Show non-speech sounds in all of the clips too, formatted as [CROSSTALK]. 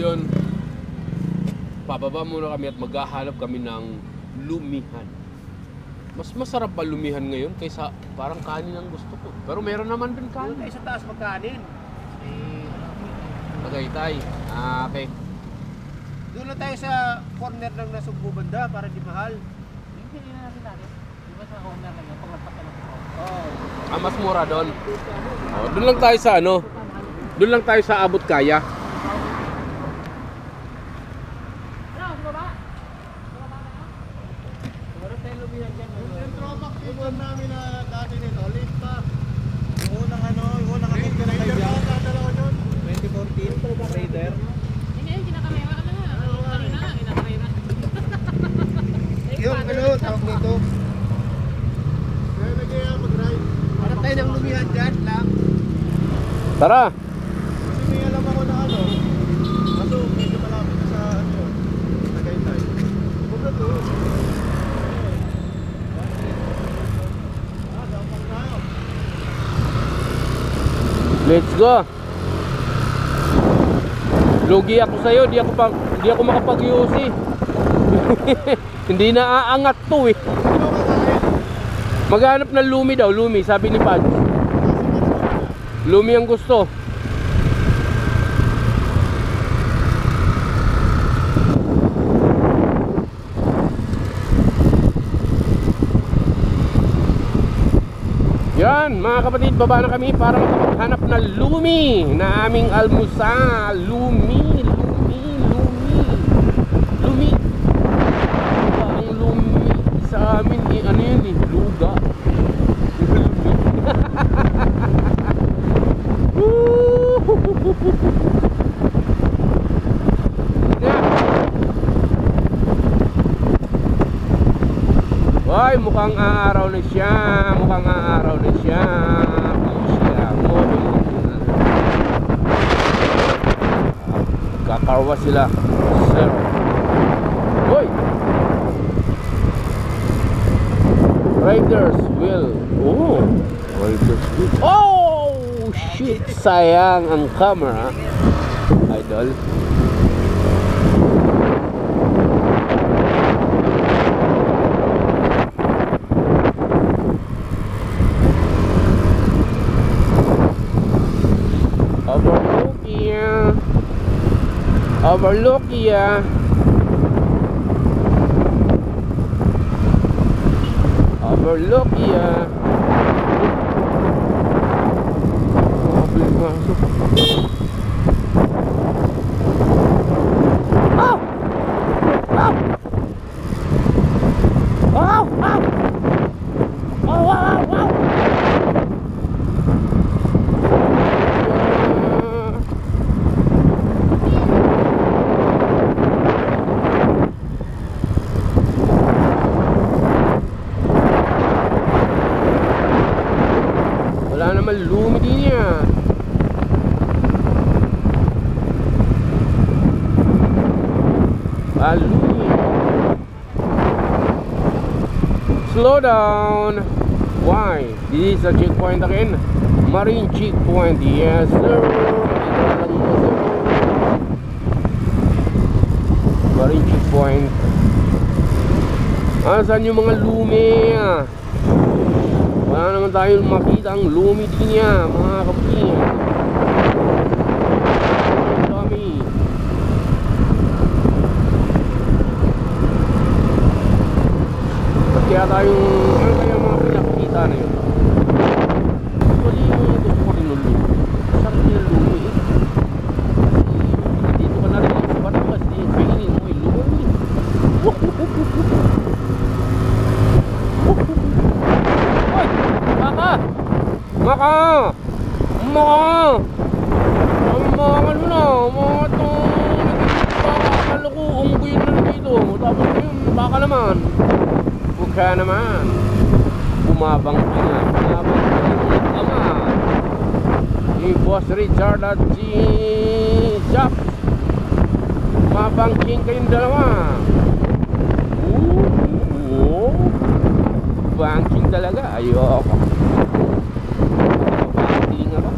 yun, pababa muna kami at maghahanap kami ng lumihan. Mas masarap ba lumihan ngayon kaysa parang kanin ang gusto ko. Pero meron naman din kanin. tayo sa taas magkanin. Tagaytay. Ah, okay. doon lang tayo sa corner ng Nasugbu banda para di mahal. Yung pinili natin natin. Di ba sa owner na yun, paglapak ka Oo. Ah, mas mura doon. Oh, doon lang tayo sa ano? Doon lang tayo sa abot kaya. Ano, sa baba? Sa baba na yun? Meron tayong lumihan dyan. Yung Tromac yung namin na dati nito, late pa. Yung unang ano, yung unang akit ko na kayo dyan. dalawa yun. 2014, Raider. Hindi ngayon, kinakamera ka na nga. Kanina lang, kinakamera. Yung ano, tawag nito. Kaya nag-iaya mag-ride. Meron tayo ng lumihan dyan lang. Tara! Kasi may alam ako na ano. Kaso medyo malapit sa ano yun. Tagaytay. Huwag na to. Let's go. Lugi ako sa iyo, di ako pa, di ako makapag-UC. [LAUGHS] Hindi na aangat to eh. Maghanap ng lumi daw, lumi, sabi ni Pad. Lumi ang gusto. Yan, mga kapatid, baba na kami para makapaghanap ng lumi na aming almusal. Lumi, lumi. Lumi. Luga ang lumi sa amin eh, ano yun eh, luga. Hoy, mukhang aaraw na siya. Mukhang aaraw na siya. Kakarwa sila. Sir. Hoy! Riders will. Oh! Riders will. Oh! Shit! Sayang ang camera. Idol. Overlook ya. Overlook ya. Grabe yung aso. Ow! Ow! Ow! Ow! Ow! Ow! Ow! Wala naman lumi din yan. Ah, lumi. Slow down. Why? This is a checkpoint again. Marine checkpoint. Yes, sir. Marine checkpoint. Asan yung mga lumi? ah? Wala naman tayong makita ang lumi din niya, mga kapatid. Ang dami. Ba't kaya tayong, ano kaya mga pinakikita na yun? Actually, gusto ko rin ng lumi. Sarap din yung lumi eh. Kasi dito ka na rin sa Batangas, di kainin mo yung lumi. Hoy! Maka! Maka! Maka! Ang mga ano na, mga to Kaluko, unggoy na lang dito. Tapos yun, baka naman. Huwag ka naman. Bumabang ka nga. Bumabang ka ama. Si Boss Richard at si Jack. Mabangking kayong dalawa. Ooh, banking talaga. Ayoko. Banking ako.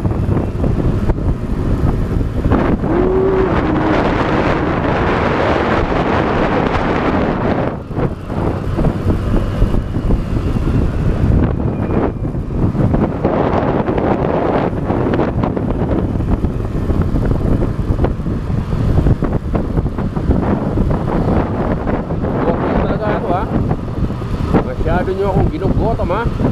Niyo akong ginugotom ha. Ha.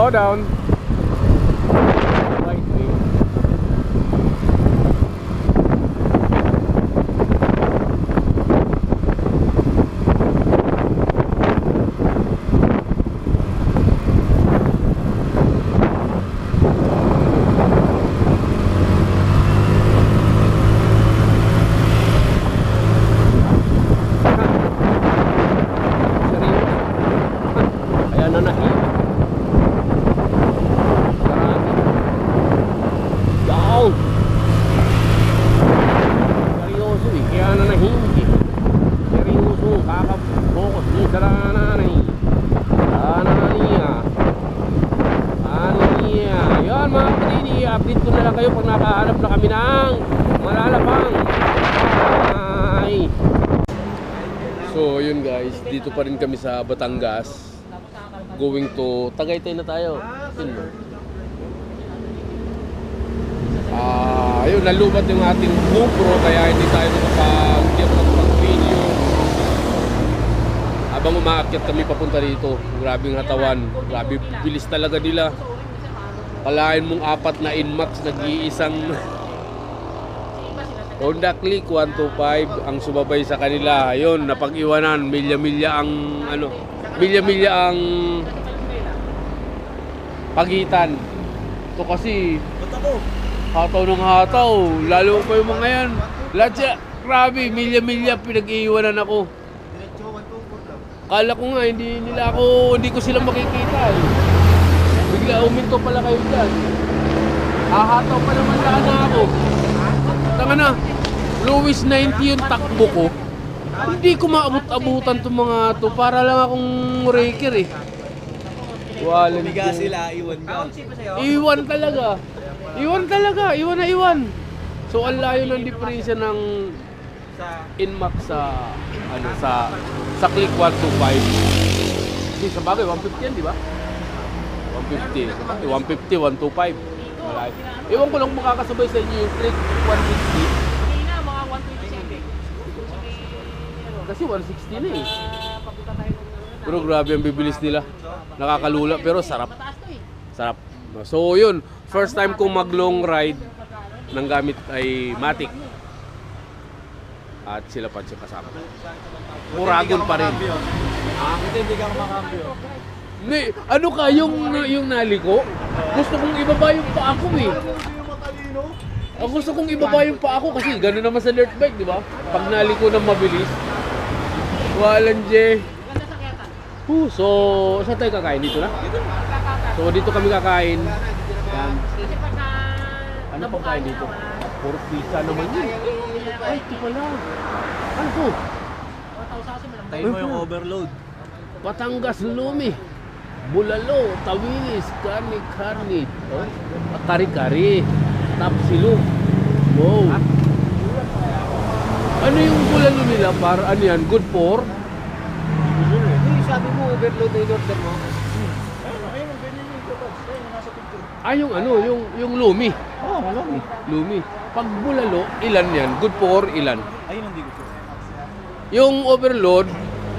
Slow down. Dito pa rin kami sa Batangas. Going to Tagaytay na tayo. Ah, ayun, nalubat yung ating GoPro kaya hindi tayo nakapag hindi ako nakapag-video. Habang umaakyat kami papunta dito, grabing hatawan, grabe bilis talaga nila. Kalahin mong apat na Inmax, nag-iisang Honda Click 125 ang sumabay sa kanila. Ayun, napag-iwanan, milya-milya ang ano, milya-milya ang pagitan. Ito kasi hataw ng hataw, lalo pa yung mga yan. Lahat grabe, milya-milya pinag-iiwanan ako. Diretso, 124 lang. Kala ko nga, hindi nila ako, hindi ko sila makikita eh. Bigla uminto pala kayo dyan. Hahataw pa naman lang na ako. Tanga na, Louis 90 yung takbo ko. Hindi ko maabot-abutan itong mga to para lang akong raker eh. Walang Biga sila, iwan ka. Iwan talaga. Iwan talaga, iwan na iwan. So ang layo ng diferensya ng Inmax sa ano sa sa Click 125. Hindi sa bagay 150 yan, di ba? 150. Sa bagay, 150, 125. Malayo. Ewan ko lang makakasabay sa inyo yung Click 160 Hindi na, mga 127. Kasi 160 na eh. Papunta tayo grabe ang bibilis nila. Nakakalula pero sarap. Sarap. So yun, first time kong mag long ride ng gamit ay Matic. At sila pa siya kasama. Muragon pa rin. Ha? Hindi, hindi ka makakambyo. Ni, ano ka yung yung naliko? Gusto kong ibaba yung paa ko eh. Gusto kong ibaba yung paa ko kasi gano'n naman sa dirt bike, di ba? Pag naliko ng mabilis. Walang kayatan. Uh, so, saan tayo kakain? Dito na? So, dito kami kakain. Yan. Ano pang kain dito? Puro pizza naman yun. Ay, ito pala. Ano to? 4,000 kasi malambot. Tayo mo yung overload. Batangas Lumi. Bulalo, tawinis, karni, karni. Oh, kari-kari. Tapsilog. Wow. Ano yung bulalo nila? Para ano yan? Good for? Hindi, sabi mo, overload na in order mo. Ayun, ayun, ganyan yung kapag. Ayun, ang nasa picture. Ah, yung ano? Yung, yung lumi. Oo, oh, eh. Lumi. Pag bulalo, ilan yan? Good for ilan? Ayun, hindi ko. Yung overload,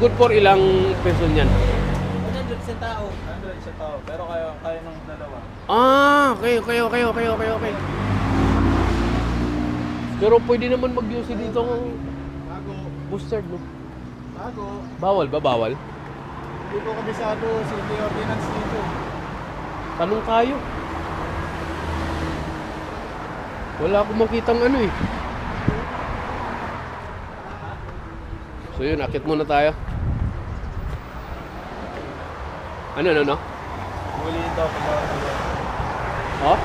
good for ilang peso niyan? 100 sa tao. 100 sa tao. Pero kaya, kaya ng dalawa. Ah, okay, okay, okay, okay, okay, okay. Pero pwede naman mag-use dito ng Bago. mustard, no? Bago. Bawal ba? Bawal? Hindi ko kabisado city ordinance dito. Tanong kayo. Wala akong makitang ano eh. So yun, akit muna tayo. Ano, ano, ano? Huli pag Oh?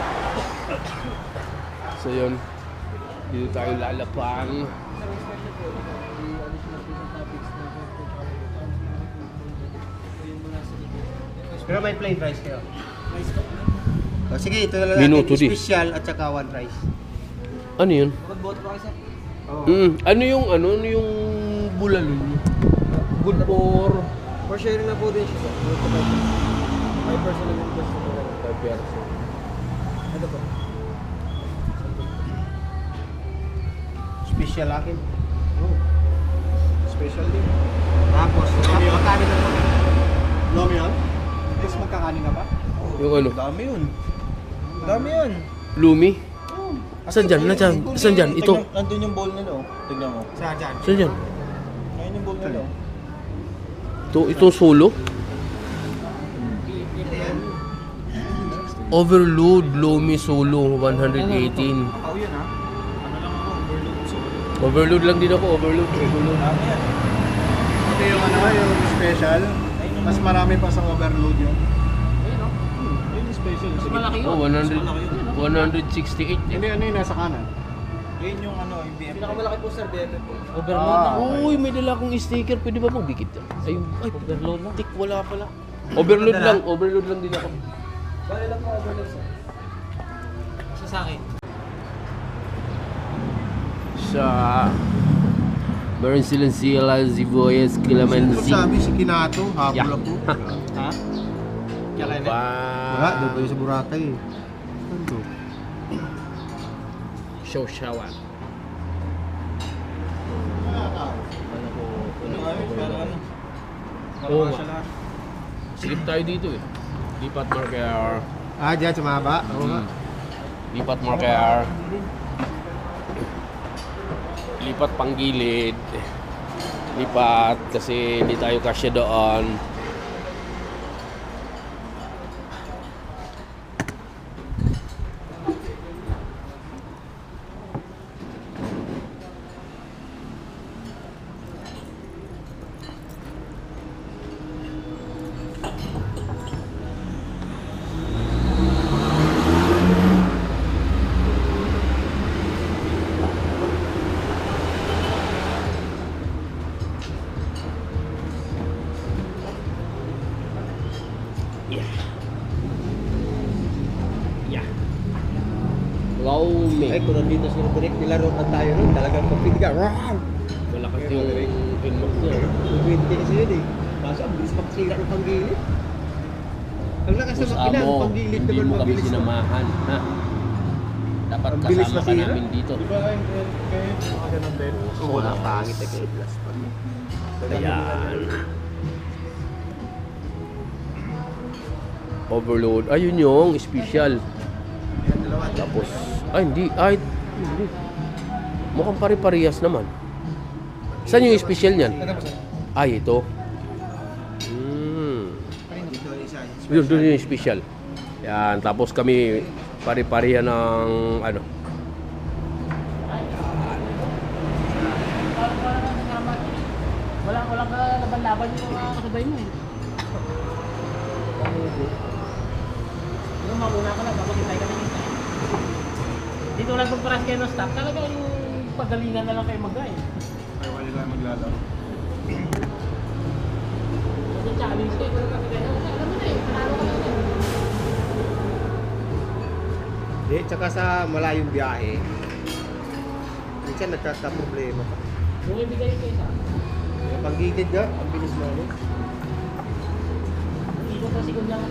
So yun. Dito tayo lalapang. Pero may plain rice kayo. Oh, sige, ito na lang Minuto natin. di. Special at saka one rice. Ano yun? Mag-boto pa kayo sir? Oh. Mm, ano yung ano, ano yung bulalo niyo? Good for For sharing na po din siya sir. May personal yung gusto ko lang. 5 person. Ito po. Special akin. Special din. Tapos, magkano na po? Dami yan? Guys, magkakanin ka pa? Yung ano? Dami yun. Dami yun. Lumi? Saan dyan? Nasaan? Saan dyan? Ito? Tignan- Nandun yung bowl nila oh. Tignan mo. Saan dyan? Saan dyan? Ngayon yung bowl nila oh. Ito, itong solo? Overload Lumi Solo 118. Ako yun ha. Ano lang ako, overload. So, Overload lang din ako, overload, overload. Ito yung ano, yung special. Mas marami pa sa overload yun. Ayun o. Yun yung special. Sige. malaki yun. Oh, 100, malaki yun. 168. Hindi, ano yung nasa kanan? Yun yung ano, yung BF. Pinakamalaki po sir, BFF po. Ah. Overload na. Uy, may dala akong sticker. Pwede ba magdikit yan? Ayun, ay, Overload na. tik, wala pala. Overload lang, overload lang din ako. Bale lang po overload sir. Isa sa akin. Sa... Meron silang sila, Ziboyes, Sino Clemency. sabi si Kinato? Habol Yeah. ako. Ha? Kaya kaya Wala, doon kayo sa Boracay eh. Ano? Show shawan. Ano po? Ano nga yun? Pero ano? Oo Marama nga. siya lahat. Silip tayo dito eh. Lipat marker. Ah, dyan sa mahaba? Oo nga. Mm. Lipat marker. Lipat panggilid. Lipat kasi hindi tayo kasya doon. Me. Ay, kung nandito si Roderick, nilaro na tayo nun. Talagang kapitiga. Rawr! Malakas yung inbox niya. 20 kasi yun eh. Kaso ang bilis magsira ng panggilid. Ang lakas ng makina, ang panggilid hindi naman mo kami mabilis. sinamahan, ha? Dapat Ang bilis kasama ka namin dito. Di ba kayo kayo nakaka ng bed? Oo, wala pangit na kayo. Plus pa. Ayan. Overload. Ayun yung special. Tapos, ay hindi, ay, hindi. Mukhang pare-parehas naman. Saan yung special niyan? Ay, ito. Hmm. Yun, doon yung special. Yan, tapos kami pare-pareha ng ano. Wala, walang laban-laban yung mga kasabay mo eh. Yung mauna ka lang, kapag hintay ka lang pag paras kayo ng stop, talagang pagalingan na lang kayo mag-guy. Ay, wala lang maglalaro. Kasi challenge kayo, kung nakakita na, alam mo na eh, panalo ka na eh. Di, tsaka sa malayong biyahe, minsan nagkakaproblema pa. Yung ibigay kayo sa Yung panggigid ka, ang bilis mo. ano? Ikot na siguro lang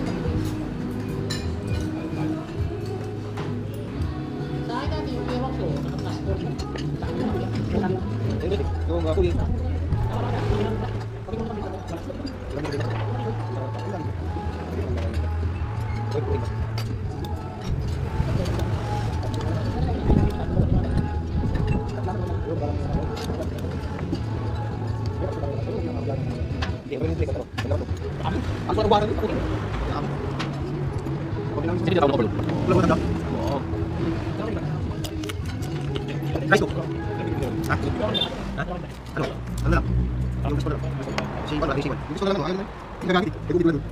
ang pag-ibig.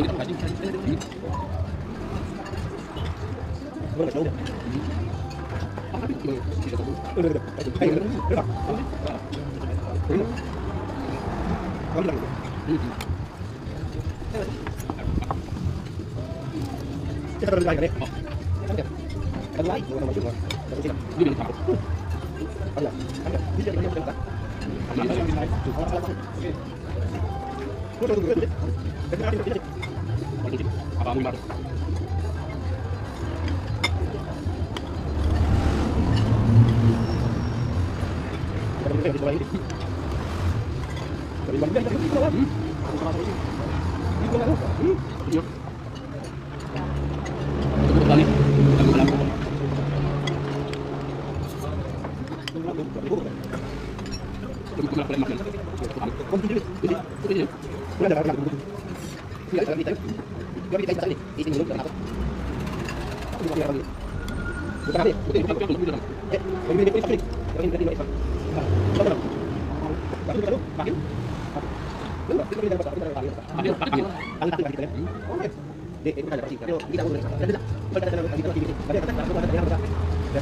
Kita terus lagi kan Alhamdulillah. Dari? Oh,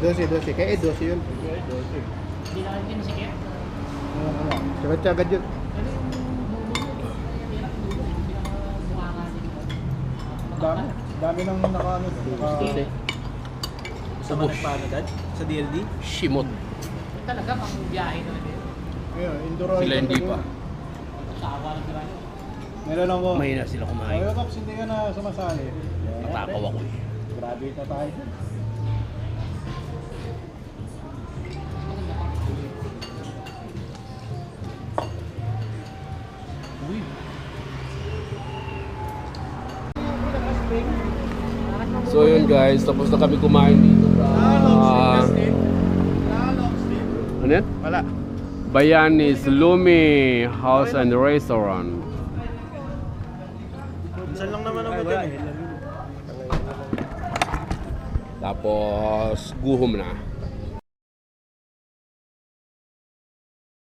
12, 12. Kaya eh, 12 yun. Kaya 12. Hindi na kami sikip. Sabat siya agad yun. Dami. Dami nang nakaano. Naka, ano, sa mga nagpaano? Sa DLD? Shimot. Talaga, pang biyahe na rin. Yeah, Sila hindi pa. Sa awa na Meron ako. Ano Mahina sila kumain. Ayun, Pops, hindi ka na sumasali. Natakaw ako eh. Graduate na tayo. Uy. So yun guys, tapos na kami kumain dito. Ah, ano yan? Wala. Bayanis Lumi House and Restaurant. باص قوه منعه